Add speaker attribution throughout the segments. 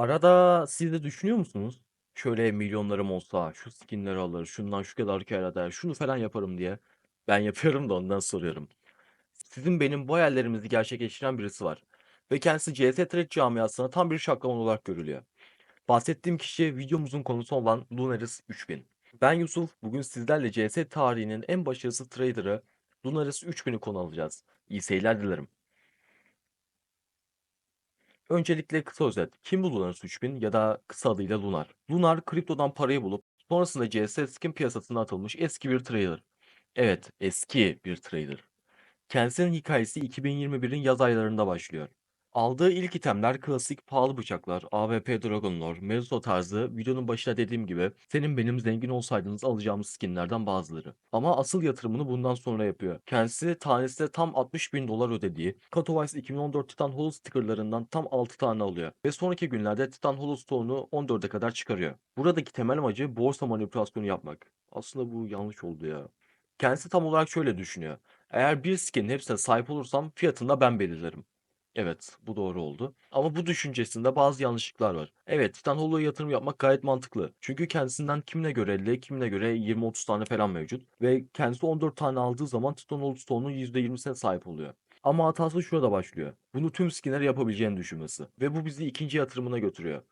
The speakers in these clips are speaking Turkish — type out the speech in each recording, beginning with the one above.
Speaker 1: Arada siz de düşünüyor musunuz? Şöyle milyonlarım olsa, şu skinleri alır, şundan şu kadar kâr eder, şunu falan yaparım diye. Ben yapıyorum da ondan soruyorum. Sizin benim bu hayallerimizi gerçekleştiren birisi var. Ve kendisi CS Track camiasına tam bir şaklaman olarak görülüyor. Bahsettiğim kişi videomuzun konusu olan Lunaris 3000. Ben Yusuf, bugün sizlerle CS tarihinin en başarısı trader'ı Lunaris 3000'i konu alacağız. İyi seyirler dilerim. Öncelikle kısa özet. Kim bu Lunaris 3000 ya da kısa adıyla Lunar? Lunar kriptodan parayı bulup sonrasında CS skin piyasasına atılmış eski bir trader. Evet, eski bir trader. Kendisinin hikayesi 2021'in yaz aylarında başlıyor. Aldığı ilk itemler klasik pahalı bıçaklar, AWP Dragonlord, Medusa tarzı videonun başında dediğim gibi senin benim zengin olsaydınız alacağımız skinlerden bazıları. Ama asıl yatırımını bundan sonra yapıyor. Kendisi tanesine tam 60 bin dolar ödediği Katowice 2014 Titan Holo stickerlarından tam 6 tane alıyor. Ve sonraki günlerde Titan Holo stoğunu 14'e kadar çıkarıyor. Buradaki temel amacı borsa manipülasyonu yapmak. Aslında bu yanlış oldu ya. Kendisi tam olarak şöyle düşünüyor. Eğer bir skinin hepsine sahip olursam fiyatını da ben belirlerim. Evet, bu doğru oldu. Ama bu düşüncesinde bazı yanlışlıklar var. Evet, Titan Hollow'a yatırım yapmak gayet mantıklı. Çünkü kendisinden kimine göre 50, kimine göre 20-30 tane falan mevcut. Ve kendisi 14 tane aldığı zaman Titan Hollow Stone'un %20'sine sahip oluyor. Ama hatası şurada başlıyor. Bunu tüm skinler yapabileceğini düşünmesi. Ve bu bizi ikinci yatırımına götürüyor.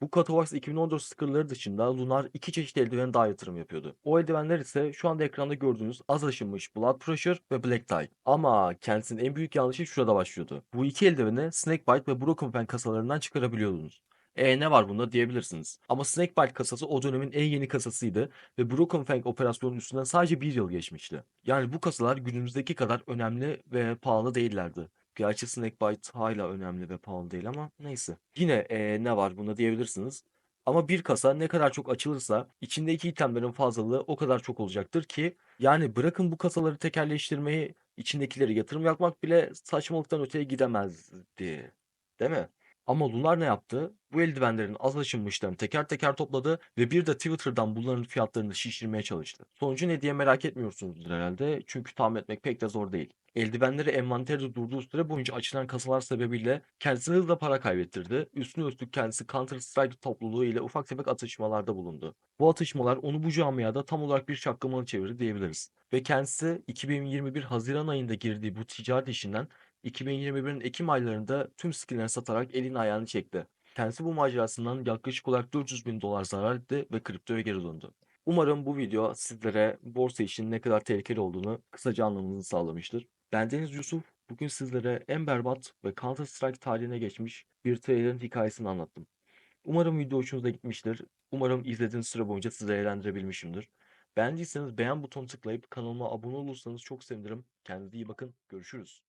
Speaker 1: Bu Katowice 2014 stickerları dışında Lunar iki çeşit eldiven daha yatırım yapıyordu. O eldivenler ise şu anda ekranda gördüğünüz az aşınmış Blood Pressure ve Black Tie. Ama kendisinin en büyük yanlışı şurada başlıyordu. Bu iki eldiveni Snakebite ve Broken Fan kasalarından çıkarabiliyordunuz. E ne var bunda diyebilirsiniz. Ama Snakebite kasası o dönemin en yeni kasasıydı ve Broken Fang operasyonunun üstünden sadece bir yıl geçmişti. Yani bu kasalar günümüzdeki kadar önemli ve pahalı değillerdi. Gerçi Snakebite hala önemli ve pahalı değil ama neyse. Yine eee, ne var bunda diyebilirsiniz. Ama bir kasa ne kadar çok açılırsa içindeki itemlerin fazlalığı o kadar çok olacaktır ki yani bırakın bu kasaları tekelleştirmeyi içindekileri yatırım yapmak bile saçmalıktan öteye gidemezdi. Değil mi? Ama Lunar ne yaptı? Bu eldivenlerin az aşınmışlarını teker teker topladı ve bir de Twitter'dan bunların fiyatlarını şişirmeye çalıştı. Sonucu ne diye merak etmiyorsunuzdur herhalde. Çünkü tahmin etmek pek de zor değil. Eldivenleri envanterde durduğu süre boyunca açılan kasalar sebebiyle kendisine hızla para kaybettirdi. Üstüne üstlük kendisi Counter Strike topluluğu ile ufak tefek atışmalarda bulundu. Bu atışmalar onu bu camiada tam olarak bir şaklamalı çevirdi diyebiliriz. Ve kendisi 2021 Haziran ayında girdiği bu ticaret işinden 2021'in Ekim aylarında tüm skill'lerini satarak elini ayağını çekti. Kendisi bu macerasından yaklaşık olarak 400 bin dolar zarar etti ve kriptoya geri döndü. Umarım bu video sizlere borsa işinin ne kadar tehlikeli olduğunu kısaca anlamanızı sağlamıştır. Bendeniz Yusuf, bugün sizlere en berbat ve Counter Strike tarihine geçmiş bir trader'ın hikayesini anlattım. Umarım video hoşunuza gitmiştir. Umarım izlediğiniz süre boyunca sizi eğlendirebilmişimdir. Beğendiyseniz beğen butonuna tıklayıp kanalıma abone olursanız çok sevinirim. Kendinize iyi bakın. Görüşürüz.